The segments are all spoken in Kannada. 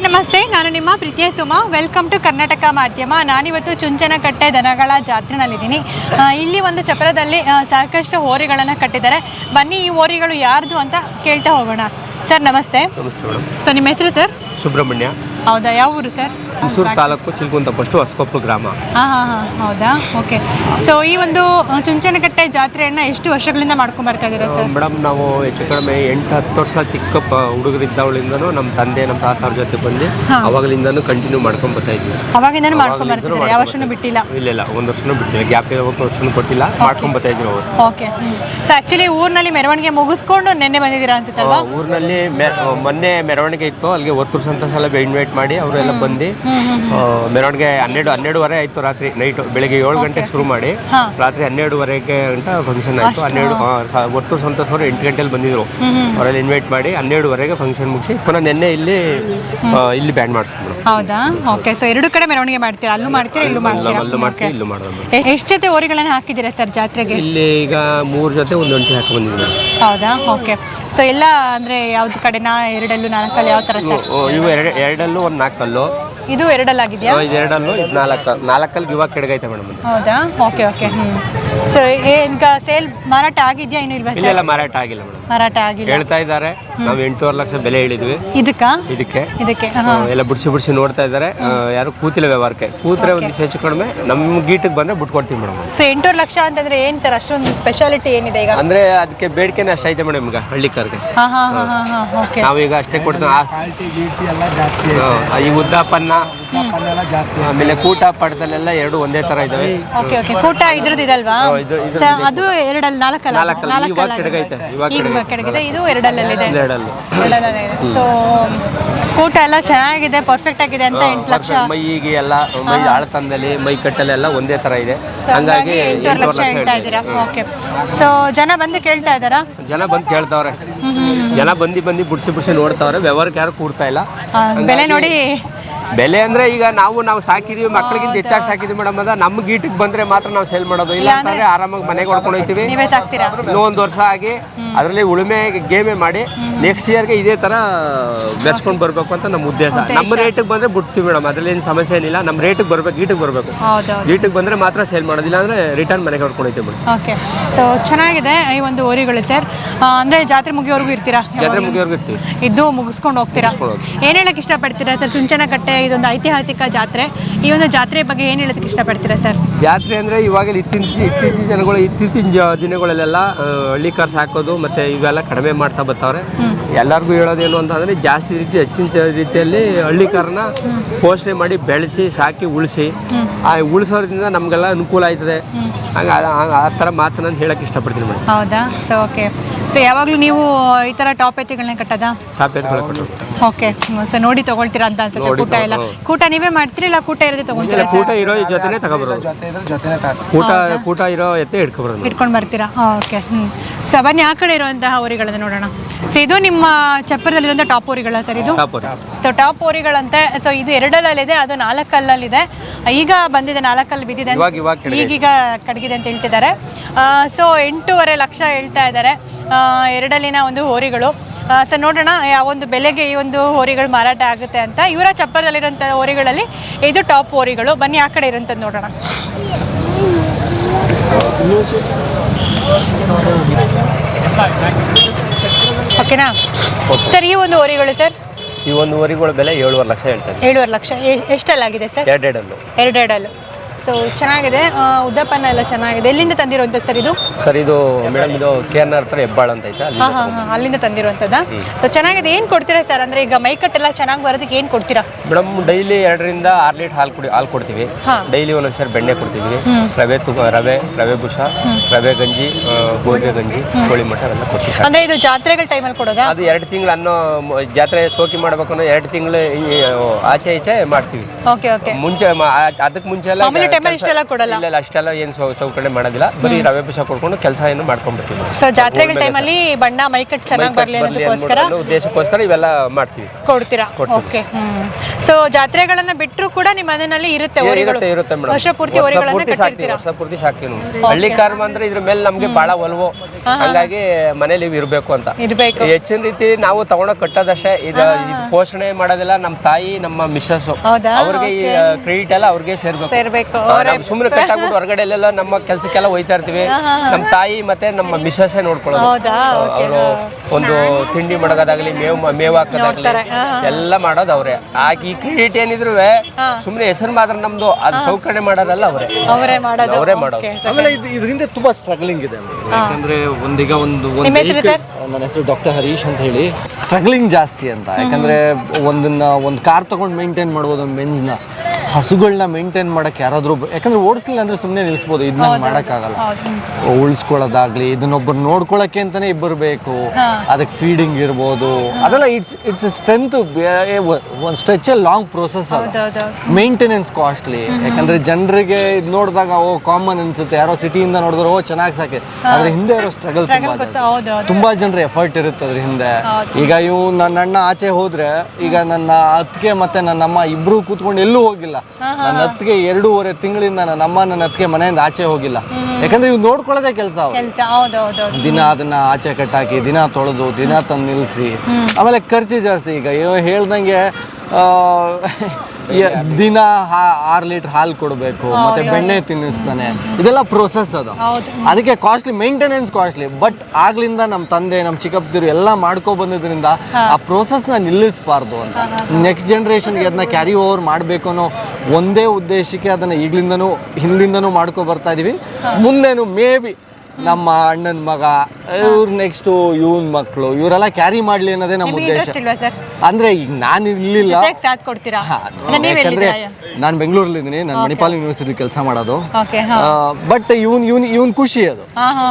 ಹಾಯ್ ನಮಸ್ತೆ. ನಾನು ನಿಮ್ಮ ಪ್ರೀತಿಯ ಸುಮಾ. ವೆಲ್ಕಮ್ ಟು ಕರ್ನಾಟಕ ಮಾಧ್ಯಮ. ನಾನಿವತ್ತು ಚುಂಚನಕಟ್ಟೆ ದನಗಳ ಜಾತ್ರೆನಲ್ಲಿದ್ದೀನಿ. ಇಲ್ಲಿ ಒಂದು ಚಪ್ರದಲ್ಲಿ ಸಾಕಷ್ಟು ಹೋರಿಗಳನ್ನು ಕಟ್ಟಿದ್ದಾರೆ. ಬನ್ನಿ ಈ ಹೋರಿಗಳು ಯಾರ್ದು ಅಂತ ಕೇಳ್ತಾ ಹೋಗೋಣ. ಸರ್ ನಮಸ್ತೆ. ನಮಸ್ತೆ ಮೇಡಮ್ ಸೊ ನಿಮ್ಮ ಹೆಸರು ಸರ್? ಸುಬ್ರಹ್ಮಣ್ಯ. ಹೌದಾ ಯಾವ ಊರು ಸರ್? ಮೈಸೂರು ತಾಲೂಕು ಚಿಲ್ಕುಂತ ಫಸ್ಟು ಹೊಸಕೊಪ್ಪು ಗ್ರಾಮ. ಹಾಂ ಹಾಂ ಹಾಂ. ಹೌದಾ? ಓಕೆ ಸೊ ಈ ಒಂದು ಚುಂಚನಕಟ್ಟೆ ಜಾತ್ರೆಯನ್ನು ಎಷ್ಟು ವರ್ಷಗಳಿಂದ ಮಾಡ್ಕೊಂಡು ಬರ್ತಾ ಇದ್ದೀರಾ ಸರ್ ಮೇಡಮ್ ನಾವು ಹೆಚ್ಚು ಕಡಿಮೆ ಎಂಟು ಹತ್ತು ವರ್ಷ ಚಿಕ್ಕ ಹುಡುಗರಿದ್ದವಳಿಂದನೂ ನಮ್ಮ ತಂದೆ ನಮ್ಮ ತಾತಾರ ಜೊತೆ ಬಂದು ಅವಾಗಲಿಂದನೂ ಕಂಟಿನ್ಯೂ ಮಾಡ್ಕೊಂಡು ಬರ್ತಾ ಇದ್ವಿ. ಅವಾಗಿಂದನೂ ಮಾಡ್ಕೊಂಡು ಬರ್ತಿದ್ದಾರೆ? ಯಾವ ವರ್ಷನೂ ಬಿಟ್ಟಿಲ್ಲ? ಇಲ್ಲ ಇಲ್ಲ ಒಂದು ವರ್ಷನೂ ಬಿಟ್ಟಿಲ್ಲ. ಗ್ಯಾಪ್ ಇರೋ ವರ್ಷನೂ ಕೊಟ್ಟಿಲ್ಲ. ಮಾಡ್ಕೊಂಡು ಬರ್ತಾ ಇದ್ರು ನಾವು. ಓಕೆ ಸೊ ಆ್ಯಕ್ಚುಲಿ ಊರಿನಲ್ಲಿ ಮೆರವಣಿಗೆ ಮುಗಿಸ್ಕೊಂಡು ನೆನ್ನೆ ಬಂದಿದ್ದೀರಾ ಅನ್ಸುತ್ತಲ್ವಾ? ಊರಿನಲ್ಲಿ ಮೊನ್ನೆ ಮೆರವಣಿಗೆ ಇತ್ತು. ಅಲ್ಲಿಗೆ ಒತ್ತೂರು ಅಂತ ಎಲ್ಲ ಇನ್ವೈಟ್ ಮಾಡಿ ಅವರೆಲ್ಲ ಬಂದು ಮೆರವಣಿಗೆ ಹನ್ನೆರಡು ಹನ್ನೆರಡುವರೆ ಆಯಿತು ರಾತ್ರಿ ನೈಟು. ಬೆಳಿಗ್ಗೆ ಏಳು ಗಂಟೆಗೆ ಶುರು ಮಾಡಿ ರಾತ್ರಿ ಹನ್ನೆರಡುವರೆಗೆ ಅಂತ ಫಂಕ್ಷನ್ ಆಯಿತು. ಹನ್ನೆರಡು ಒಟ್ಟು ಸಂತೋಷ ಅವರು ಎಂಟು ಗಂಟೆಲಿ ಬಂದಿದ್ರು. ಅವರಲ್ಲಿ ಇನ್ವೈಟ್ ಮಾಡಿ ಹನ್ನೆರಡುವರೆಗೆ ಫಂಕ್ಷನ್ ಮುಗಿಸಿ ಪುನಃ ನಿನ್ನೆ ಇಲ್ಲಿ ಇಲ್ಲಿ ಬ್ಯಾಂಡ್ ಮಾಡಿಸಿದ್ರು. ಹೌದಾ? ಓಕೆ ಸೊ ಎರಡು ಕಡೆ ಮೆರವಣಿಗೆ ಮಾಡ್ತೀರಾ? ಅಲ್ಲೂ ಮಾಡ್ತೀರಾ ಇಲ್ಲೂ ಮಾಡ್ತೀರಾ? ಅಲ್ಲೂ ಮಾಡ್ತೀವಿ ಇಲ್ಲೂ ಮಾಡೋದು ಎಷ್ಟು ಜೊತೆ ಓರಿಗಳನ್ನು ಹಾಕಿದ್ದೀರಾ ಸರ್ ಜಾತ್ರೆಗೆ? ಇಲ್ಲಿ ಈಗ ಮೂರು ಜೊತೆ ಒಂದು ಒಂಟಿ ಹಾಕಿ ಬಂದಿದ್ದೀವಿ. ಹೌದಾ? ಓಕೆ ಸೊ ಎಲ್ಲ ಅಂದರೆ ಯಾವ್ದು ಕಡೆನಾ? ಎರಡಲ್ಲೂ ನಾಲ್ಕಲ್ಲಿ ಯಾವ ಥರ ಇವು ಎರಡು ಎರಡಲ್ಲೂ ಒಂದು ನಾಲ್ಕಲ್ಲು. ಇದು ಎರಡಲ್ಲಾಗಿದೆಯಾ? ಇದು ಎರಡಲ್ಲೂ ಇದು ನಾಲ್ಕು ನಾಲ್ಕಲ್ಲಿ ಇವಾಗ ಕೆಡಗೈತೆ ಮೇಡಮ್ ಹೌದಾ? ಓಕೆ ಓಕೆ ಹ್ಮ್. ಸೊ ಈಗ ಸೇಲ್ ಮಾರಾಟ ಆಗಿದ್ಯಾ ಇನ್ನೂ ಇಲ್ವಾ ಇಲ್ಲ ಇಲ್ಲ ಮಾರಾಟ ಆಗಿಲ್ಲ ಮೇಡಮ್. ಮಾರಾಟ ಆಗಿಲ್ಲ. ಹೇಳ್ತಾ ಇದ್ದಾರೆ. ನಾವು ಎಂಟೂವರೆ ಲಕ್ಷ ಬೆಲೆ ಹೇಳಿದ್ವಿ. ಇದಕ್ಕ? ಇದಕ್ಕೆ. ಇದಕ್ಕೆ ಎಲ್ಲ ಬಿಡಿಸಿ ಬಿಡಿಸಿ ನೋಡ್ತಾ ಇದ್ದಾರೆ ಯಾರು ಕೂತಿಲ್ಲ ವ್ಯವಹಾರಕ್ಕೆ. ಕೂತ್ರೆ ಒಂದು ಹೆಚ್ಚು ಕಡಿಮೆ ನಮ್ಮ ಗೀಟಕ್ಕೆ ಬಂದ್ರೆ ಬಿಟ್ಕೊಡ್ತೀವಿ ಮೇಡಮ್. ಸೊ ಎಂಟೂವರೆ ಲಕ್ಷ ಅಂತಂದ್ರೆ ಏನ್ ಸರ್? ಅಷ್ಟೊಂದು ಸ್ಪೆಷಾಲಿಟಿ ಏನಿದೆ ಈಗ? ಅಂದ್ರೆ ಅದಕ್ಕೆ ಬೇಡಿಕೆನೇ ಅಷ್ಟೈತೆ ಮೇಡಮ್ ಈಗ ಹಳ್ಳಿ ಕರೆಗೆ ಹಾ ಹಾ ಹಾ ಹಾಂ ಓಕೆ. ನಾವೀಗ ಅಷ್ಟೇ ಕೊಡ್ತೀವಿ. ಆ- ಕ್ವಾಲಿಟಿ ಗೀಟಿ ಎಲ್ಲ ಜಾಸ್ತಿ ಆ, ಈ ಉದ್ದಾಪನ್ನ ಎಲ್ಲ ಜಾಸ್ತಿ ಆಮೇಲೆ ಕೂಟ ಪಡದಲ್ಲೆಲ್ಲ ಎರಡು ಒಂದೇ ತರ ಇದಾವೆ. Okay okay. ಕೂಟ ಇದ್ರದ್ದು ಇದಲ್ವಾ? ಅಲ್ವಾ ಇದು- ಸ- ಅದು ಎರಡಲ್ಲಿ ನಾಲ್ಕಲ್ಲ? ನಾಲ್ಕಲ್ಲ. ಇವಾಗ ಕೆಳಗೈತೆ, ಇವಾಗ ಈಗ ಕೆಳಗಿದೆ. ಇದು ಎರಡಲ್ಲಲ್ಲಿದೆ. ಎರಡಲ್ಲಿ. ಎರಡಲ್ಲೇ ಇದೆ ಸೊ ಕೂಟ ಎಲ್ಲ ಚೆನ್ನಾಗಿದೆ ಪರ್ಫೆಕ್ಟ್ ಆಗಿದೆ ಅಂತ ಎಂಟು ಲಕ್ಷ. ಮೈಗೆ ಎಲ್ಲ ಮೈ ಆಳ್ತಂದಲ್ಲಿ ಮೈ ಕಟ್ಟಲೆಲ್ಲ ಒಂದೇ ತರ ಇದೆ. ಹಾಗಾಗಿ ಹಂಗಾಗಿ ಎಂಟೂವರೆ ಲಕ್ಷ ಹೇಳ್ತಾ ಇದ್ದೀರಾ? ಓಕೆ ಸೊ ಜನ ಬಂದು ಕೇಳ್ತಾ ಇದ್ದಾರಾ? ಜನ ಬಂದು ಕೇಳ್ತಾವ್ರೆ. ಜನ ಬಂದು ಬಂದು ಬಿಡಿಸಿ ಬಿಡಿಸಿ ನೋಡ್ತಾವ್ರೆ. ವ್ಯವಹಾರಕ್ಕೆ ಯಾರು ಕೂಡ್ತಾ ಇಲ್ಲ. ಆ, ಬೆಲೆ ನೋಡಿ ಬೆಲೆ ಅಂದ್ರೆ ಈಗ ನಾವು ನಾವು ಸಾಕಿದೀವಿ ಮಕ್ಕಳಿಗಿಂತ ಹೆಚ್ಚಾಗಿ ಸಾಕಿದೀವಿ ಮೇಡಮ್ ಅದ ನಮ್ಮ ಗೀಟಿಗೆ ಬಂದ್ರೆ ಮಾತ್ರ ನಾವು ಸೇಲ್ ಮಾಡೋದು. ಇಲ್ಲ ಅಂತಂದ್ರೆ ಆರಾಮಾಗಿ ಮನೆಗೆ ಹೊಡ್ಕೊಂಡು ಹೋಗ್ತೀವಿ. ಇನ್ನೊಂದು ವರ್ಷ ಆಗಿ ಅದರಲ್ಲಿ ಉಳುಮೆ ಗೇಮೆ ಮಾಡಿ ನೆಕ್ಸ್ಟ್ ಇಯರ್ಗೆ ಇದೇ ಥರ ಬೆಳೆಸ್ಕೊಂಡು ಬರಬೇಕು ಅಂತ ನಮ್ಮ ಉದ್ದೇಶ. ನಮ್ಮ ರೇಟಿಗೆ ಬಂದರೆ ಬಿಡ್ತೀವಿ ಮೇಡಮ್. ಅದರಲ್ಲಿ ಏನು ಸಮಸ್ಯೆ ಏನಿಲ್ಲ. ನಮ್ಮ ರೇಟಿಗೆ ಬರಬೇಕು ಗೀಟಿಗೆ ಬರಬೇಕು. ಗೀಟಿಗೆ ಬಂದರೆ ಮಾತ್ರ ಸೇಲ್ ಮಾಡೋದಿಲ್ಲ ಅಂದರೆ ರಿಟರ್ನ್ ಮನೆಗೆ ಹೊಡ್ಕೊಂಡು ಮೇಡಮ್. ಓಕೆ ಸೊ ಚೆನ್ನಾಗಿದೆ ಈ ಒಂದು ಓರಿಗಳು ಸರ್ ಅಂದರೆ ಜಾತ್ರೆ ಮುಗಿಯೋವರೆಗೂ ಇರ್ತೀರಾ? ಜಾತ್ರೆ ಮುಗಿಯೋರ್ಗು ಇರ್ತೀವಿ. ಇದ್ದು ಮುಗಿಸ್ಕೊಂಡು ಹೋಗ್ತೀರಾ? ಏನು ಹೇಳಕ್ಕೆ ಇಷ್ಟಪಡ್ತೀರಾ ಸರ್ ಚುಂಚನಕಟ್ಟೆ ಇದೊಂದು ಐತಿಹಾಸಿಕ ಜಾತ್ರೆ. ಈ ಒಂದು ಜಾತ್ರೆ ಬಗ್ಗೆ ಏನು ಹೇಳೋದಕ್ಕೆ ಇಷ್ಟಪಡ್ತೀರಾ ಸರ್ ಜಾತ್ರೆ ಅಂದರೆ ಇವಾಗ ಇತ್ತೀಚಿನ ಇತ್ತೀಚಿನ ಜನಗಳು ಇತ್ತೀಚಿನ ಜ- ದಿನಗಳಲ್ಲೆಲ್ಲ ಹಳ್ಳಿ ಕಾರ್ಸ್ ಹಾಕೋದು ಮತ್ತು ಇವೆಲ್ಲ ಕಡಿಮೆ ಮಾಡ್ತಾ ಬರ್ತಾವ್ರೆ ಎಲ್ಲರಿಗೂ ಹೇಳೋದೇನು ಅಂತಂದರೆ ಜಾಸ್ತಿ ರೀತಿ ಹೆಚ್ಚಿನ ರೀತಿಯಲ್ಲಿ ಹಳ್ಳಿ ಕಾರನ್ನ ಪೋಷಣೆ ಮಾಡಿ ಬೆಳೆಸಿ ಸಾಕಿ ಉಳಿಸಿ. ಆ ಉಳಿಸೋದ್ರಿಂದ ನಮಗೆಲ್ಲ ಅನುಕೂಲ ಆಯ್ತದೆ. ಹಂಗೆ ಆ- ಥರ ಮಾತು ನಾನು ಹೇಳೋಕ್ಕೆ ಇಷ್ಟಪಡ್ತೀನಿ ಮೇಡಮ್. ಹೌದಾ? ಸೊ ಓಕೆ ಸೊ ಯಾವಾಗಲೂ ನೀವು ಈ ಥರ ಟಾಪ್ ಎತ್ತಿಗಳನ್ನ ಕಟ್ಟೋದಾ? ಕೊಟ್ಟು ಓಕೆ ಸೊ ನೋಡಿ ತಗೊಳ್ತೀರಾ ಅಂತ ಅನ್ಸುತ್ತೆ ನೋಡಿ ಕೂಟ ಎಲ್ಲ. ಕೂಟ ನೀವೇ ಮಾಡ್ತೀರಾ ಇಲ್ಲ ಕೂಟ ಇರೋದೇ ಇಲ್ಲ ತಗೊಳ್ತೀರಾ ಕೂಟ ಇರೋ ಜೊತೆನೇ ತಗೊಬರೋದು. ಜೊತೆ ಇದ್ರೆ ಜೊತೆನೆ ತಾತ ಕೂಟ ಕೂಟ ಇರೋ ಎತ್ತೆ ಹಿಡ್ಕೊಬರೋದು. ಇಟ್ಕೊಂಡು ಬರ್ತೀರಾ? ಓಕೆ ಹ್ಞೂ ಸೊ ಬನ್ನಿ ಆ ಕಡೆ ಇರುವಂತಹ ಹೋರಿಗಳನ್ನು ನೋಡೋಣ. ಸೊ ಇದು ನಿಮ್ಮ ಚಪ್ಪರದಲ್ಲಿರುವಂತಹ ಟಾಪ್ ಹೋರಿಗಳ ಸರ್ ಇದು? ಸೊ ಟಾಪ್ ಓರಿಗಳಂತೆ ಸೊ ಇದು ಎರಡಲ್ಲಿದೆ ಅದು ನಾಲ್ಕಲ್ಲಲ್ಲಿದೆ. ಈಗ ಬಂದಿದೆ ನಾಲ್ಕಲ್ಲಿ ಬಿದ್ದಿದೆ ಈಗೀಗ ಕಡಗಿದೆ ಅಂತ ಹೇಳ್ತಿದ್ದಾರೆ. ಸೊ ಎಂಟೂವರೆ ಲಕ್ಷ ಹೇಳ್ತಾ ಇದ್ದಾರೆ ಎರಡಲ್ಲಿನ ಒಂದು ಹೋರಿಗಳು ಸೊ ನೋಡೋಣ ಯಾವ ಒಂದು ಬೆಲೆಗೆ ಈ ಒಂದು ಹೋರಿಗಳು ಮಾರಾಟ ಆಗುತ್ತೆ ಅಂತ. ಇವರ ಚಪ್ಪರದಲ್ಲಿರುವಂಥ ಹೋರಿಗಳಲ್ಲಿ ಇದು ಟಾಪ್ ಹೋರಿಗಳು ಬನ್ನಿ ಆ ಕಡೆ ಇರೋಂಥದ್ದು ನೋಡೋಣ. ಓಕೆನಾ ಸರ್ ಈ ಒಂದು ವರಿಗಳು ಸರ್ ಈ ಒಂದು ಊರಿಗಳ ಬೆಲೆ ಏಳುವರೆ ಲಕ್ಷ ಹೇಳ್ತಾರೆ ಏಳುವರೆ ಲಕ್ಷ. ಎಷ್ಟಲ್ಲಾಗಿದೆ ಸರ್ ಎರಡೆರಡಲ್ಲೂ. ಎರಡೆರಡಲ್ಲು. ಸೊ ಚೆನ್ನಾಗಿದೆ. ಉದ್ದಪ್ಪನ ಎಲ್ಲ ಚೆನ್ನಾಗಿದೆ. ಎಲ್ಲಿಂದ ತಂದಿರುವಂಥ ಸರ್ ಇದು? ಸರ್ ಇದು ಮೇಡಮ್ ಇದು ಕೆ ಎನ್ ಆರ್ ಹತ್ರ ಹೆಬ್ಬಾಳ ಅಂತ ಐತೆ ಅಲ್ಲಿ ಹಾಂ ಹಾಂ ಹಾಂ ಅಲ್ಲಿಂದ ತಂದಿರುವಂಥದ್ದಾ? ಸೊ ಚೆನ್ನಾಗಿದೆ ಏನು ಕೊಡ್ತೀರಾ ಸರ್? ಅಂದ್ರೆ ಈಗ ಮೈಕಟ್ಟೆಲ್ಲ ಚೆನ್ನಾಗಿ ಬರೋದಕ್ಕೆ ಏನು ಕೊಡ್ತೀರಾ? ಮೇಡಮ್ ಡೈಲಿ ಎರಡರಿಂದ ಆರ್ ಲೀಟರ್ ಹಾಲು ಕುಡಿ ಹಾಲು ಕೊಡ್ತೀವಿ. ಹಾ. ಡೈಲಿ ಒಂದೊಂದು ಸರ್ ಬೆಣ್ಣೆ ಕೊಡ್ತೀವಿ. ರವೆ ರವೆ ರವೆ ಬುಷ ರವೆ ಗಂಜಿ ಆ, ಗೋಧಿ ಗಂಜಿ ಕೋಳಿ ಮಠ ಅವೆಲ್ಲ ಕೊಡ್ತೀವಿ ಅಂದ್ರೆ ಅಂದರೆ ಇದು ಜಾತ್ರೆಗಳ ಟೈಮಲ್ಲಿ ಕೊಡೋದಾ? ಅದು ಎರಡು ತಿಂಗಳು ಅನ್ನೋ ಮ- ಜಾತ್ರೆ ಸೋಕಿ ಮಾಡ್ಬೇಕು ಅನ್ನೋ ಎರಡು ತಿಂಗಳು ಆಚೆ ಈಚೆ ಮಾಡ್ತೀವಿ. Okay okay. ಮುಂಚೆ ಅದಕ್ಕೆ ಮುಂಚೆ ಎಲ್ಲ ಮಾಮೂಲಿ ಟೈಮಲ್ಲಿ ಇಷ್ಟೆಲ್ಲ ಕೊಡಲ್ಲ. ಇಲ್ಲ ಇಲ್ಲ ಅಷ್ಟೆಲ್ಲ ಏನು ಸೌಕರ್ಯ ಮಾಡೋದಿಲ್ಲ. ಬರೀ ರವೆ ಬುಷ ಕೊಡ್ಕೊಂಡು ತಗೊಂಡು ಕೆಲಸ ಏನು ಮಾಡ್ಕೊಂಡ್ಬಿಡ್ತೀವಿ ಸೊ ಜಾತ್ರೆಗಳ ಟೈಮಲ್ಲಿ ಬಣ್ಣ ಮೈಕಟ್ ಚೆನ್ನಾಗಿ ಬರಲಿ ಅನ್ನೋದಕ್ಕೋಸ್ಕರ ಉದ್ದೇಶಕ್ಕೋಸ್ಕರ ಇವೆಲ್ಲ ಮಾಡ್ತೀವಿ. ಕೊಡ್ತೀರಾ? ಓಕೆ ಸೊ ಜಾತ್ರೆಗಳನ್ನ ಬಿಟ್ಟರು ಕೂಡ ನಿಮ್ಮ ಮನೆಯಲ್ಲಿ ಇರುತ್ತೆ ಇರುತ್ತೆ ಇರುತ್ತೆ ಮೇಡಮ್. ವರ್ಷ ಪೂರ್ತಿ ಓರಿಗಳನ್ನ ಪೂರ್ತಿ ಸಾಕ್ತೀವಿ ಕಟ್ಟಿರ್ತೀರಾ? ವರ್ಷ ಪೂರ್ತಿ ಸಾಕ್ತೀವಿ ನಾವು. ಹಳ್ಳಿ ಕಾರ್ಮ ಅಂದ್ರೆ ಇದ್ರ ಮೇಲೆ ನಮ್ಗೆ ಬಹಳ ಒಲವು. ಹಂಗಾಗಿ ಮನೇಲಿ ಇವ್ ಇರ್ಬೇಕು ಅಂತ. ಇರ್ಬೇಕು. ಹೆಚ್ಚಿನ ರೀತಿ ನಾವು ತಗೊಂಡ ಕಟ್ಟದಷ್ಟೇ ಇದು ಇದು ಪೋಷಣೆ ಮಾಡೋದೆಲ್ಲ ನಮ್ಮ ತಾಯಿ ನಮ್ಮ ಮಿಸ್ಸಸ್ ಹೌದಾ? ಅವ್ರಿಗೆ ಈ ಕ್ರೆಡಿಟ್ ಎಲ್ಲ ಅವ್ರಿಗೆ ಸೇರ್ಬೇಕು. ಸೇರ್ಬೇಕು. ನಾವು ಸುಮ್ಮನೆ ಕಟ್ಟಾಗ್ಬಿಟ್ಟು ಹೊರಗಡೆ ಎಲ್ಲ ನಮ್ಮ ಕೆಲ್ಸಕ್ಕೆಲ್ಲ ಹೋಯ್ತಾ ಇರ್ತೀವಿ. ನಮ್ಮ ತಾಯಿ ಮತ್ತೆ ನಮ್ಮ ಮಿಸ್ಸಸ್ಸೇ ನೋಡ್ಕೊಳ್ಳೋದು. ಹೌದಾ? Okay, ಅವರು ಒಂದು ತಿಂಡಿ ಮಾಡೋದಾಗ್ಲಿ ಮೇವು ಮೇವು ಹಾಕೋದಾಗ್ಲಿ ನೋಡ್ತಾರೆ. ಹಾ, ಎಲ್ಲ ಮಾಡೋದು ಅವರೇ. ಆಗ ಈ ಕ್ರೆಡಿಟ್ ಏನಿದ್ರು ಸುಮ್ಮನೆ ಹೆಸರು ಮಾತ್ರ ನಮ್ದು ಅದು ಸೌಕರ್ಯ ಮಾಡೋದಲ್ಲ ಅವರೇ. ಅವರೇ ಮಾಡೋದು. ಅವರೇ ಮಾಡೋದು. Okay. ಆಮೇಲೆ ಇದು ಇದರಿಂದ ತುಂಬಾ ಸ್ಟ್ರಗ್ಲಿಂಗ್ ಇದೆ ಯಾಕಂದ್ರೆ ಒಂದೀಗ ಒಂದು ಒಂದು ನಿಮ್ಮ ಹೆಸರು vehicle- ನನ್ನ ಹೆಸರು ಡಾಕ್ಟರ್ ಹರೀಶ್ ಅಂತ ಹೇಳಿ. ಸ್ಟ್ರಗ್ಲಿಂಗ್ ಜಾಸ್ತಿ ಅಂತ. ಯಾಕಂದ್ರೆ ಒಂದನ್ನ ಒಂದು ಕಾರ್ ತಗೊಂಡು ಮೇಂಟೈನ್ ಮಾಡ್ಬೋದು ಒಂದು ಮೆನ್ಸ್ನ ಹಸುಗಳನ್ನ ಮೇಂಟೈನ್ ಮಾಡಕ್ಕೆ ಯಾರಾದ್ರೂ ಯಾಕಂದ್ರೆ ಓಡಿಸ್ಲಿಲ್ಲ ಅಂದ್ರೆ ಸುಮ್ಮನೆ ನಿಲ್ಸ್ಬೋದು. ಇದನ್ನ ಮಾಡೋಕ್ಕಾಗಲ್ಲ. ಉಳಿಸ್ಕೊಳ್ಳೋದಾಗ್ಲಿ ಇದನ್ನೊಬ್ಬರು ನೋಡ್ಕೊಳಕ್ಕೆ ಅಂತಾನೆ ಇಬ್ಬರು ಬೇಕು. ಅದಕ್ಕೆ ಫೀಡಿಂಗ್ ಇರ್ಬೋದು. ಅದೆಲ್ಲ ಇಟ್ಸ್ ಇಟ್ಸ್ ಸ್ಟ್ರೆಂತ್ ಒಂದು stretch long process maintenance costly ಯಾಕಂದ್ರೆ ಜನರಿಗೆ ಇದು ನೋಡಿದಾಗ ಓ ಕಾಮನ್ ಅನ್ಸುತ್ತೆ. ಯಾರೋ ಸಿಟಿಯಿಂದ ನೋಡಿದ್ರೆ ಓ ಚೆನ್ನಾಗಿ ಸಾಕೆ. ಅದ್ರ ಹಿಂದೆ ಇರೋ ಸ್ಟ್ರಗಲ್ ತುಂಬಾ ಜನರ ಎಫರ್ಟ್ ಇರುತ್ತೆ ಅದ್ರ ಹಿಂದೆ. ಈಗ ಇವು ನನ್ನ ಅಣ್ಣ ಆಚೆ ಹೋದ್ರೆ ಈಗ ನನ್ನ ಅತ್ತಿಗೆ ಮತ್ತೆ ನನ್ನ ಅಮ್ಮ ಇಬ್ರು ಕೂತ್ಕೊಂಡು ಎಲ್ಲೂ ಹೋಗಿಲ್ಲ. ನನ್ನ ಅತ್ತಿಗೆ ಎರಡೂವರೆ ತಿಂಗಳಿಂದ ನನ್ನ ಅಮ್ಮ ನನ್ನ ಅತ್ತಿಗೆ ಮನೆಯಿಂದ ಆಚೆ ಹೋಗಿಲ್ಲ. ಯಾಕಂದ್ರೆ ಇವ್ ನೋಡ್ಕೊಳ್ಳೋದೇ ಕೆಲಸ ದಿನ ಅದನ್ನ ಆಚೆ ಕಟ್ಟಾಕಿ ದಿನ ತೊಳೆದು ದಿನ ತಂದು ನಿಲ್ಲಿಸಿ ಆಮೇಲೆ ಖರ್ಚು ಜಾಸ್ತಿ. ಈಗ ಹೇಳ್ದಂಗೆ ದಿನ ಆರ್ ಲೀಟರ್ ಹಾಲು ಕೊಡಬೇಕು ಮತ್ತೆ ಬೆಣ್ಣೆ ತಿನ್ನಿಸ್ತಾನೆ. ಇದೆಲ್ಲ ಪ್ರೋಸೆಸ್ ಅದು. ಅದಕ್ಕೆ ಕಾಸ್ಟ್ಲಿ ಮೇಂಟೆನೆನ್ಸ್ ಕಾಸ್ಟ್ಲಿ ಬಟ್ ಆಗ್ಲಿಂದ ನಮ್ಮ ತಂದೆ ನಮ್ಮ ಚಿಕ್ಕಪ್ಪದಿರು ಎಲ್ಲ ಮಾಡ್ಕೊ ಬಂದಿದ್ರಿಂದ ಆ ಪ್ರೊಸೆಸ್ನ ನಿಲ್ಲಿಸಬಾರ್ದು ಅಂತ. ನೆಕ್ಸ್ಟ್ ಜನ್ರೇಷನ್ಗೆ ಅದನ್ನ ಕ್ಯಾರಿ ಓವರ್ ಮಾಡಬೇಕು ಅನ್ನೋ ಒಂದೇ ಉದ್ದೇಶಕ್ಕೆ ಅದನ್ನ ಈಗ್ಲಿಂದನು ಹಿಂದಿಂದನೂ ಮಾಡ್ಕೊ ಬರ್ತಾ ಇದೀವಿ. ಮುಂದೆನು ಮೇ ಬಿ ನಮ್ಮ ಅಣ್ಣನ ಮಗ ಇವ್ರ ನೆಕ್ಸ್ಟು ಇವನ್ ಮಕ್ಕಳು ಇವರೆಲ್ಲ ಕ್ಯಾರಿ ಮಾಡ್ಲಿ ಅನ್ನೋದೇ ನಮ್ಮ ಉದ್ದೇಶ. ಅಂದ್ರೆ ಈಗ ನಾನು ಇರ್ಲಿಲ್ಲ. ಯಾಕಂದ್ರೆ ನಾನು ಬೆಂಗಳೂರಲ್ಲಿ ಇದ್ದೀನಿ ನಾನು ಮಣಿಪಾಲ್ ಯೂನಿವರ್ಸಿಟಿ ಕೆಲಸ ಮಾಡೋದು. ಬಟ್ ಇವನ್ ಇವನ್ ಇವನ್ ಖುಷಿ ಅದು.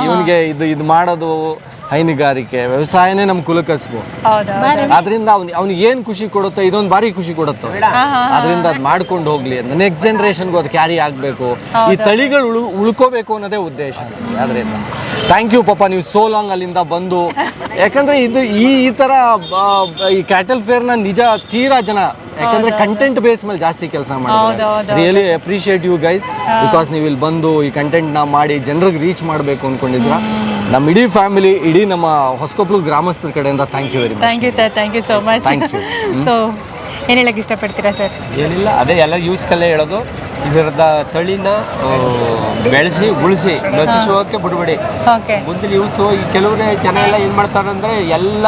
ಇವನ್ಗೆ ಇದು ಇದು ಮಾಡೋದು ಹೈನುಗಾರಿಕೆ ವ್ಯವಸಾಯನೇ ನಮ್ಮ ಕುಲಕಸ್ಬು ಹೌದು ಅದರಿಂದ ಅವ್ನು ಅವ್ನಿಗೆ ಏನು ಖುಷಿ ಕೊಡುತ್ತೋ ಇದೊಂದು ಬಾರಿ ಖುಷಿ ಕೊಡುತ್ತೆ. ಅದರಿಂದ ಅದ್ ಮಾಡ್ಕೊಂಡು ಹೋಗ್ಲಿ. ಅಂತ ನೆಕ್ಸ್ಟ್ ಜನ್ರೇಷನ್ಗೂ ಅದು ಕ್ಯಾರಿ ಆಗಬೇಕು. ಈ ತಳಿಗಳು ಉಳು ಉಳ್ಕೋಬೇಕು ಅನ್ನೋದೇ ಉದ್ದೇಶ. ಅದರಿಂದ ಥ್ಯಾಂಕ್ ಯು ಪಾಪ ನೀವು ಸೋ ಲಾಂಗ್ ಅಲ್ಲಿಂದ ಬಂದು. ಯಾಕಂದ್ರೆ ಇದು ಈ ಈ ಥರ ಈ ಕ್ಯಾಟಲ್ ಫೇರ್ನ ನಿಜ ತೀರಾ ಜನ ಯಾಕಂದ್ರೆ ಕಂಟೆಂಟ್ ಬೇಸ್ ಮೇಲೆ ಜಾಸ್ತಿ ಕೆಲಸ ಹೌದು. Really appreciate you guys because ನೀವು ಇಲ್ಲಿ ಬಂದು ಈ ಕಂಟೆಂಟ್ನ ಮಾಡಿ ಜನರಿಗೆ ರೀಚ್ ಮಾಡಬೇಕು ಅನ್ಕೊಂಡಿದ್ರ ನಮ್ಮ ಇಡೀ ಫ್ಯಾಮಿಲಿ ಇಡೀ ನಮ್ಮ ಹೊಸಕೊಪ್ಪಲು ಗ್ರಾಮಸ್ಥರ ಕಡೆಯಿಂದ thank you very much thank you sir thank you so much thank you so ಏನು ಹೇಳಕ್ಕೆ ಇಷ್ಟಪಡ್ತೀರಾ ಸರ್ ಏನಿಲ್ಲ ಅದೇ ಎಲ್ಲ ಯೂಸ್ಕಲ್ಲೇ ಹೇಳೋದು. ಇದರದ ತಳಿನ ಬೆಳೆಸಿ ಉಳಿಸಿ ನಶಿಸುವಕ್ಕೆ ಬಿಡಬೇಡಿ. ಓಕೆ ಮುಂದಿನ ಯೂಸು ಈ ಕೆಲವ್ರೆ ಜನ ಎಲ್ಲ ಏನು ಮಾಡ್ತಾರೆ ಅಂದರೆ ಎಲ್ಲ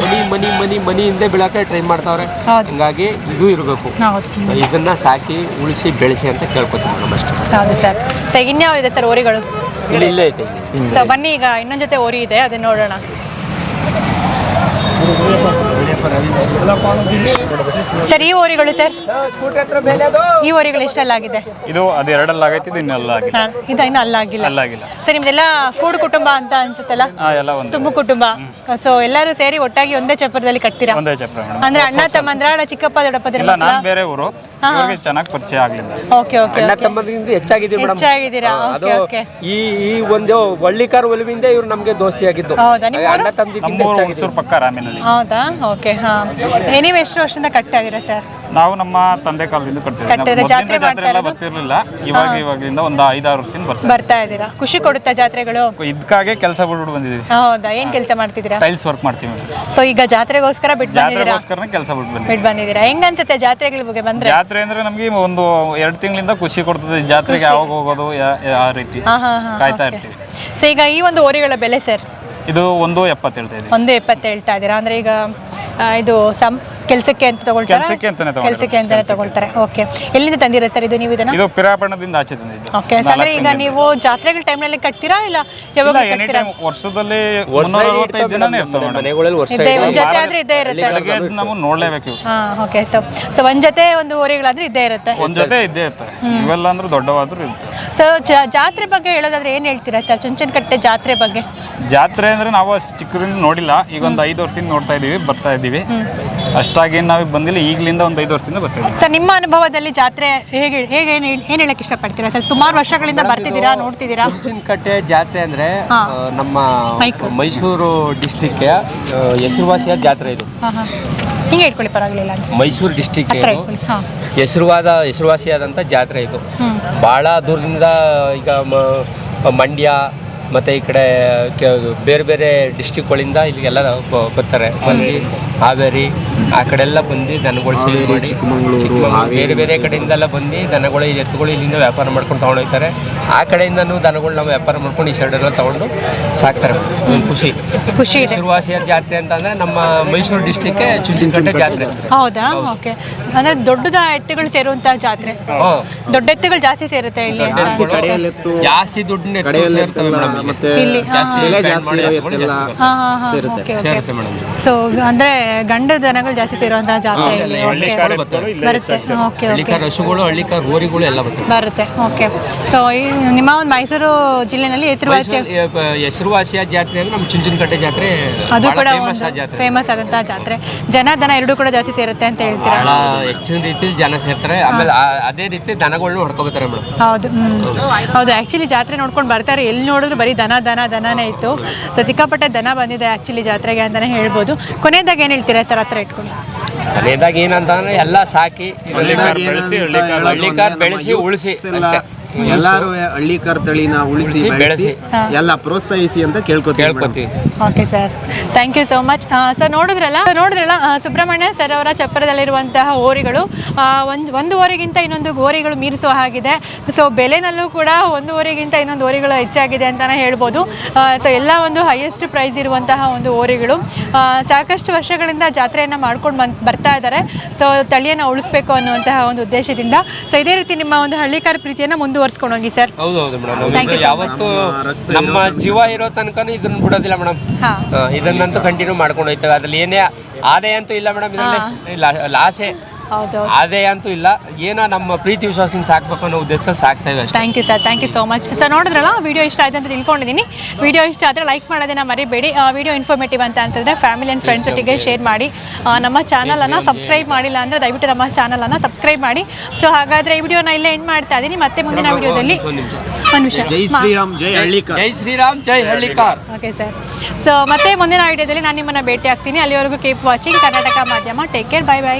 ಮನಿ ಮನಿ ಮನಿ ಮನಿ ಹಿಂದೆ ಬೀಳಕ್ಕೆ ಟ್ರೈ ಮಾಡ್ತಾವ್ರೆ ಹಾಗಾಗಿ ಇದು ಇರಬೇಕು. ಇದನ್ನ ಸಾಕಿ ಉಳಿಸಿ ಬೆಳೆಸಿ ಅಂತ ಕೇಳ್ಕೊತೀನಿ ನಮ್ಮಷ್ಟು ಹೌದು ಸರ್ ಸರ್ ಇನ್ಯಾವ ಇದೆ ಸರ್ ಓರಿಗಳು? ಇಲ್ಲಿ ಇಲ್ಲೇ. ಐತೆ ಸೊ ಬನ್ನಿ ಈಗ ಇನ್ನೊಂದ್ ಜೊತೆ ಓರಿ ಇದೆ ಅದನ್ನ ನೋಡೋಣ. ಸರ್ ಈ ಓರಿಗಳು ಸರ್? ಈ ಓರಿಗಳು ಎಷ್ಟಲ್ಲಾಗಿದೆ? ಇದು ಅದು ಎರಡಲ್ಲ ಆಗೈತಿ ಇದು ಇನ್ನೆಲ್ಲ ಆಗಿದೆ ಹಾ, ಇದು ಇನ್ನು ಅಲ್ಲಾಗಿಲ್ಲ. ಅಲ್ಲಾಗಿಲ್ಲ. ಸರ್ ನಿಮ್ದೆಲ್ಲ ಕೂಡು ಕುಟುಂಬ ಅಂತ ಅನ್ಸುತ್ತಲ್ಲ? ಹಾ ಎಲ್ಲ ಒಂದು. ತುಂಬು ಕುಟುಂಬ. ಸೊ ಎಲ್ಲರೂ ಸೇರಿ ಒಟ್ಟಾಗಿ ಒಂದೇ ಚಪ್ಪರದಲ್ಲಿ ಕಟ್ತೀರಾ? ಒಂದೇ ಚಪ್ಪರ ಮೇಡಮ್. ಅಂದ್ರೆ ಅಣ್ಣ ತಮ್ಮಂದ್ರ ಅಲ್ಲ ಚಿಕ್ಕಪ್ಪ ದೊಡ್ಡಪ್ಪ ಇಲ್ಲ ನಾನು ಬೇರೆ ಊರು. ಇವ್ರಿಗೆ ಚೆನ್ನಾಗಿ ಪರಿಚಯ ಆಗ್ಲಿಲ್ಲ. ಓಕೆ ಓಕೆ ಅಣ್ಣ ತಮ್ಮದಿಂದ ಹೆಚ್ಚಾಗಿದೆ ಮೇಡಮ್. ಹೆಚ್ಚಾಗಿದ್ದೀರಾ? ಅದು ಓಕೆ ಓಕೆ ಈ ಈ ಒಂದು ಒಳ್ಳಿಕಾರ ಒಲವಿಂದ ಇವ್ರು ನಮ್ಗೆ ದೋಸ್ತಿ ಆಗಿದ್ದು ಹೌದಾ? ನಿಮ್ಮ ಅಣ್ಣ ತಮ್ಮದಿಕ್ಕಿಂತ ನಮ್ಮೂರು ಹೆಚ್ಚಾಗಿದೆ ಪಕ್ಕ ರಾಮಿನಲ್ಲಿ. ಹೌದಾ? ಓಕೆ ಹಾ. ಏ, ನೀವು ಎಷ್ಟು ವರ್ಷದಿಂದ ಕಟ್ತಾ ಇದ್ದೀರಾ ಸರ್? ನಾವು ನಮ್ಮ ತಂದೆ ಕಾಲದಿಂದ ಕಟ್ಟಿದ್ರೆ ಜಾತ್ರೆ ಜಾತ್ರೆ ಎಲ್ಲ ಮಾಡ್ತಾ ಬರ್ತಿರ್ಲಿಲ್ಲ. ಇವಾಗ ಇವಾಗಲಿಂದ ಒಂದು ಐದಾರು ವರ್ಷದಿಂದ ಬರ್ತಾ ಇದ್ದೀರಾ? ಖುಷಿ ಕೊಡುತ್ತಾ ಜಾತ್ರೆಗಳು? ಇದಕ್ಕಾಗೆ ಕೆಲಸ ಬಿಟ್ಬಿಟ್ಟು ಬಂದಿದ್ದೀವಿ. ಹೌದಾ? ಏನ್ ಕೆಲಸ ಮಾಡ್ತಿದ್ದೀರಾ? ಟೈಲ್ಸ್ ವರ್ಕ್ ಮಾಡ್ತೀವಿ ಮೇಡಮ್. ಸೊ ಈಗ ಜಾತ್ರೆಗೋಸ್ಕರ ಬಿಟ್ಟು ಬಂದಿದ್ದೀರಾ? ಜಾತ್ರೆಗೋಸ್ಕರನೇ ಕೆಲಸ ಬಿಟ್ಟು ಬಂದಿದ್ದೀವಿ. ಬಿಟ್ಟು ಬಂದಿದ್ದೀರಾ ಹೆಂಗ್ ಅನ್ಸುತ್ತೆ ಜಾತ್ರೆಗಳ ಬಗ್ಗೆ ಬಂದ್ರೆ? ಜಾತ್ರೆ ಅಂದ್ರೆ ನಮ್ಗೆ ಒಂದು ಎರಡು ತಿಂಗಳಿಂದ ಖುಷಿ ಕೊಡ್ತದೆ. ಈ ಜಾತ್ರೆಗೆ ಯಾವಾಗ ಹೋಗೋದು ಯಾ- ಆ ರೀತಿ ಹಾ ಹಾ ಹಾ. ಕಾಯ್ತಾ ಇರ್ತೀವಿ. ಸೊ ಈಗ ಈ ಒಂದು ಓರಿಗಳ ಬೆಲೆ ಸರ್? ಇದು ಒಂದು ಎಪ್ಪತ್ತು ಹೇಳ್ತಾ ಇದ್ದೀವಿ. ಒಂದು ಎಪ್ಪತ್ತು ಹೇಳ್ತಾ ಇದ್ದೀರಾ? ಅಂದ್ರೆ ಈಗ ಇದು ಸಂ ಕೆಲಸಕ್ಕೆ ಅಂತ ತಗೊಳ್ತಾರೆ? ಕೆಲ್ಸಕ್ಕೆ ಅಂತಾನೆ ತಗೊಳ್ತಾರೆ. ಕೆಲಸಕ್ಕೆ ಅಂತಾನೆ ತಗೊಳ್ತಾರೆ? ಓಕೆ ಎಲ್ಲಿಂದ ತಂದಿರ ಸರ್ ಇದು ನೀವು ಇದನ್ನ? ಇದು ಪಿರಾಪಣದಿಂದ ಆಚೆ ತಂದಿದ್ದು. ಓಕೆ ಅಂದ್ರೆ ಈಗ ನೀವು ಜಾತ್ರೆಗಳ ಟೈಮ್ನಲ್ಲಿ ಕಟ್ತೀರಾ ಇಲ್ಲ ಯಾವಾಗ ಎನಿ ಕಟ್ತೀರಾ? ಟೈಮ್ ವರ್ಷದಲ್ಲಿ ಮುನ್ನೂರ ಅರವತ್ತೈದು ದಿನನೇ ಇರ್ತವೆ ಮೇಡಮ್. ಮನೆಗಳಲ್ಲಿ ವರ್ಷ ಇದೆ ಒಂದ್ ಜೊತೆ ಆದ್ರೆ ಇದ್ದೇ ಇರುತ್ತೆ. ಬೆಳಗ್ಗೆ ಎದ್ದು ನಾವು ನೋಡ್ಲೇಬೇಕು ಇವು. ಹಾ ಓಕೆ ಸೊ ಸೊ ಒಂದ್ ಜೊತೆ ಒಂದು ಓರಿಗಳಾದ್ರೆ ಇದ್ದೇ ಇರುತ್ತೆ. ಒಂದ್ ಜೊತೆ ಇದ್ದೇ ಇರುತ್ತೆ. ಇವೆಲ್ಲ ಅಂದ್ರೆ ದೊಡ್ಡವಾದ್ರು ಇರುತ್ತೆ. ಸೊ ಜಾತ್ರೆ ಬಗ್ಗೆ ಹೇಳೋದಾದ್ರೆ ಏನ್ ಹೇಳ್ತೀರಾ ಸರ್? ಚುಂಚನಕಟ್ಟೆ ಜಾತ್ರೆ ಬಗ್ಗೆ. ಜಾತ್ರೆ ಅಂದ್ರೆ ನಾವು ಅಷ್ಟು ಚಿಕ್ಕದ್ರಿಂದ ನೋಡಿಲ್ಲ. ಈಗ ಒಂದು ಐದು ವರ್ಷದಿಂದ ನೋಡ್ತಾ ಇದೀವಿ ಬರ್ತಾ ಇದೀವಿ. ಅಷ್ಟಾಗಿ ನಾವು ಬಂದಿಲ್ಲ ಈಗಲಿಂದ ಒಂದು ಐದು ವರ್ಷದಿಂದ ಬರ್ತಾ ಇದೀವಿ. ಸರ್ ನಿಮ್ಮ ಅನುಭವದಲ್ಲಿ ಜಾತ್ರೆ ಹೇಗೆ ಹೇಗೆ ಏನು ಏನು ಹೇಳಕ್ ಇಷ್ಟಪಡ್ತೀರಾ ಸರ್? ಸುಮಾರು ವರ್ಷಗಳಿಂದ ಬರ್ತಿದ್ದೀರಾ ನೋಡ್ತಿದ್ದೀರಾ? ಕಟ್ಟೆ ಜಾತ್ರೆ ಅಂದ್ರೆ ನಮ್ಮ ಮೈಸೂರು. ಡಿಸ್ಟಿಕ್ ಹೆಸರುವಾಸಿಯ ಜಾತ್ರೆ ಇದು. ಹಿಂಗೆ ಇಟ್ಕೊಳ್ಳಿ ಪರವಾಗಿಲ್ಲ ಮೈಸೂರು ಡಿಸ್ಟಿಕ್ ಹೆಸರುವಾದ ಹೆಸರುವಾಸಿಯಾದಂಥ ಜಾತ್ರೆ ಇದು. ಭಾಳ ದೂರದಿಂದ ಈಗ ಮ- ಮಂಡ್ಯ ಮತ್ತು ಈ ಕಡೆ ಬೇರೆ ಬೇರೆ ಡಿಸ್ಟಿಕ್ಗಳಿಂದ ಇಲ್ಲಿಗೆಲ್ಲ ಬರ್ತಾರೆ. ಮಲ್ಲಿ ಹಾವೇರಿ ಆ ಕಡೆಲ್ಲ ಬಂದು ದನಗಳು ಸೇವೆ ಮಾಡಿ ಚಿಕ್ಕಮಗಳೂರು ಬೇರೆ ಬೇರೆ ಕಡೆಯಿಂದೆಲ್ಲ ಬಂದು ದನಗಳು ಈ ಎತ್ತುಗಳು ಇಲ್ಲಿಂದ ವ್ಯಾಪಾರ ಮಾಡ್ಕೊಂಡು ತೊಗೊಂಡೋಗ್ತಾರೆ ಆ ಕಡೆಯಿಂದನೂ ದನಗಳು ನಾವು ವ್ಯಾಪಾರ ಮಾಡ್ಕೊಂಡು ಈ ಸೈಡೆಲ್ಲ ತೊಗೊಂಡು ಸಾಕ್ತಾರೆ. ಒಂದು ಖುಷಿ. ಖುಷಿ ಇದೆ. ಹೆಸರುವಾಸಿಯಾದ ಜಾತ್ರೆ ಅಂತಂದರೆ ನಮ್ಮ ಮೈಸೂರು ಡಿಸ್ಟಿಕ್ಗೆ ಚುಂಚಿನಕಟ್ಟೆ ಜಾತ್ರೆ. ಹೌದಾ? ಓಕೆ. ಅಂದರೆ ದೊಡ್ಡದ ಎತ್ತುಗಳು ಸೇರುವಂಥ ಜಾತ್ರೆ. ದೊಡ್ಡ ಎತ್ತುಗಳು ಜಾಸ್ತಿ ಸೇರುತ್ತೆ ಇಲ್ಲಿ. ಜಾಸ್ತಿ ದುಡ್ಡು ಎತ್ತು ಸೇರ್ತವೆ ಮೇಡಮ್ ಮತ್ತೆ ಇಲ್ಲಿ ಜಾಸ್ತಿ ಸೇರುತ್ತೆ. ಮೇಡಮ್. ಸೊ ಅಂದ್ರೆ ಗಂಡ ದನಗಳು ಜಾಸ್ತಿ ಸೇರುವಂತಹ ಜಾತ್ರೆ ಇಲ್ಲಿ ಬರುತ್ತೆ ಓಕೆ ಓಕೆ ಹಳ್ಳಿಕಾರ್ ಹಸುಗಳು ಹಳ್ಳಿಕಾರ್ ಹೋರಿಗಳು ಎಲ್ಲ ಬರ್ತವೆ. ಬರುತ್ತೆ ಓಕೆ ಸೊ ನಿಮ್ಮ ಒಂದು ಮೈಸೂರು ಜಿಲ್ಲೆನಲ್ಲಿ ಹೆಸರುವಾಸಿ ಮೈಸೂರು ಪ- ಹೆಸರುವಾಸಿಯಾದ ಜಾತ್ರೆ ಅಂದ್ರೆ ನಮ್ಮ ಚುಂಚನಕಟ್ಟೆ ಜಾತ್ರೆ ಅದು ಕೂಡ ಫೇಮಸ್ ಆದ ಜಾತ್ರೆ. ಫೇಮಸ್ ಆದಂತಹ ಜಾತ್ರೆ. ಜನ ದನ ಎರಡು ಕೂಡ ಜಾಸ್ತಿ ಸೇರುತ್ತೆ ಅಂತ ಹೇಳ್ತೀರಾ? ಬಹಳ ಹೆಚ್ಚಿನ ರೀತಿಯಲ್ಲಿ ಜನ ಸೇರ್ತಾರೆ. ಆಮೇಲೆ ಆ- ಅದೇ ರೀತಿ ದನಗಳನ್ನ ಹೊಡ್ಕೊಬರ್ತಾರೆ ಮೇಡಮ್. ಹೌದು ಹ್ಮ್. ಹೌದು ಆಕ್ಚುಲಿ ಜಾತ್ರೆ ನೋಡ್ಕೊಂಡು ಬರ್ತಾರೆ. ಎಲ್ಲಿ ನೋಡಿದ್ರು ಬರೀ ದನ ದನ ದನನೇ ಇತ್ತು. ಸೊ ಸಿಕ್ಕಾಪಟ್ಟೆ ದನ ಬಂದಿದೆ ಆಕ್ಚುಲಿ ಜಾತ್ರೆಗೆ ಅಂತಾನೆ ಹೇಳ್ಬೋದು. ಕೊನೆಯದಾಗ ಏನು ಹೇಳ್ತೀರಾ ಸರ್ ಹತ್ರ ಇಟ್ಕೊಂಡು? ಕೊನೆಯದಾಗಿ ಏನಂತಂದ್ರೆ ಎಲ್ಲ ಸಾಕಿ ಬೆಳೆಸಿ ಉಳಿಸಿ. ಎಲ್ಲಾರು ಹಳ್ಳಿಕಾರ್ ತಳಿನ ಉಳಿಸಿ ಉಳಿಸಿ, ಬೆಳೆಸಿ. ಎಲ್ಲ ಪ್ರೋತ್ಸಾಹಿಸಿ ಅಂತ ಕೇಳ್ಕೊತೀವಿ ಕೇಳ್ಕೊತೀವಿ. Okay sir thank you so much sir ನೋಡಿದ್ರಲ್ಲ? ನೋಡಿದ್ರಲ್ಲ? ಆ, ಸುಬ್ರಹ್ಮಣ್ಯ ಸರ್ ಅವರ ಚಪ್ಪರದಲ್ಲಿರುವಂತಹ ಓರಿಗಳು ಒಂದು ಒಂದು ಓರಿಗಿಂತ ಇನ್ನೊಂದು ಓರಿಗಳು ಮೀರಿಸುವ ಹಾಗಿದೆ. ಸೊ ಬೆಲೆನಲ್ಲೂ ಕೂಡ ಒಂದು ಓರಿಗಿಂತ ಇನ್ನೊಂದು ಓರಿಗಳು ಹೆಚ್ಚಾಗಿದೆ ಅಂತಲೇ ಹೇಳ್ಬೋದು. ಸೊ ಎಲ್ಲ ಒಂದು ಹೈಯೆಸ್ಟ್ ಪ್ರೈಸ್ ಇರುವಂತಹ ಒಂದು ಓರಿಗಳು ಆ, ಸಾಕಷ್ಟು ವರ್ಷಗಳಿಂದ ಜಾತ್ರೆಯನ್ನು ಮಾಡ್ಕೊಂಡು ಬಂದು ಬರ್ತಾ ಇದ್ದಾರೆ ಸೊ ತಳಿಯನ್ನು ಉಳಿಸ್ಬೇಕು ಅನ್ನುವಂತಹ ಒಂದು ಉದ್ದೇಶದಿಂದ. ಸೊ ಇದೇ ರೀತಿ ನಿಮ್ಮ ಒಂದು ಹಳ್ಳಿಕಾರ ಪ್ರೀತಿಯನ್ನು ಮುಂದುವರ್ಸ್ಕೊಂಡು ಹೋಗಿ ಸರ್ ಹೌದು ಹೌದು. Thank ಮೇಡಮ್ ಯಾವತ್ತು ನಮ್ಮ ಜೀವ ಇರೋ ತನಕ ಇದನ್ನ ಬಿಡೋದಿಲ್ಲ ಮೇಡಮ್. ಹಾ. ಇದನ್ನಂತೂ ಕಂಟಿನ್ಯೂ ಮಾಡ್ಕೊಂಡು ಹೋಯ್ತೇವೆ ಅದ್ರಲ್ಲಿ ಏನೇ ಆದಾಯ ಅಂತೂ ಇಲ್ಲ ಮೇಡಮ್ ಇದರಲ್ಲಿ ಲಾಸೆ. ಹೌದು ಆದಾಯ ಅಂತೂ ಇಲ್ಲ. ಏನೋ ನಮ್ಮ ಪ್ರೀತಿ ವಿಶ್ವಾಸದಿಂದ ಸಾಕ್ಬೇಕು ಅನ್ನೋ ಉದ್ದೇಶದಲ್ಲಿ ಸಾಕ್ತಾ ಇವೆ thank you sir thank you so much sir ನೋಡಿದ್ರಲ್ಲ ವಿಡಿಯೋ ಇಷ್ಟ ಆಯ್ತು ಅಂತ ತಿಳ್ಕೊಂಡಿದ್ದೀನಿ. ವಿಡಿಯೋ ಇಷ್ಟ ಆದರೆ ಲೈಕ್ ಮಾಡೋದನ್ನ ಮರಿಬೇಡಿ. ವಿಡಿಯೋ ಇನ್ಫಾರ್ಮೇಟಿವ್ ಅಂತ ಅಂತಂದರೆ ಫ್ಯಾಮಿಲಿ ಆ್ಯಂಡ್ ಫ್ರೆಂಡ್ಸ್ ಒಟ್ಟಿಗೆ ಶೇರ್ ಮಾಡಿ. ನಮ್ಮ ಚಾನಲನ್ನು ಸಬ್ಸ್ಕ್ರೈಬ್ ಮಾಡಿಲ್ಲ ಅಂದರೆ ದಯವಿಟ್ಟು ನಮ್ಮ ಚಾನಲನ್ನು ಸಬ್ಸ್ಕ್ರೈಬ್ ಮಾಡಿ. ಸೊ ಹಾಗಾದರೆ ಈ ವಿಡಿಯೋನ ಇಲ್ಲೇ ಎಂಡ್ ಮಾಡ್ತಾ ಇದ್ದೀನಿ. ಮತ್ತೆ ಮುಂದಿನ ವಿಡಿಯೋದಲ್ಲಿ ಒಂದು ನಿಮಿಷ. ಜೈ ಶ್ರೀರಾಮ್ ಜೈ ಹಳ್ಳಿಕಾರ್. ಜೈ ಶ್ರೀರಾಮ್ ಜೈ ಹಳ್ಳಿಕಾರ್. ಓಕೆ ಸರ್ ಸೊ ಮತ್ತೆ ಮುಂದಿನ ವಿಡಿಯೋದಲ್ಲಿ ನಾನು ನಿಮ್ಮನ್ನು ಭೇಟಿ ಆಗ್ತೀನಿ. ಅಲ್ಲಿವರೆಗೂ ಕೀಪ್ ವಾಚಿಂಗ್ ಕರ್ನಾಟಕ ಮಾಧ್ಯಮ. Take care bye bye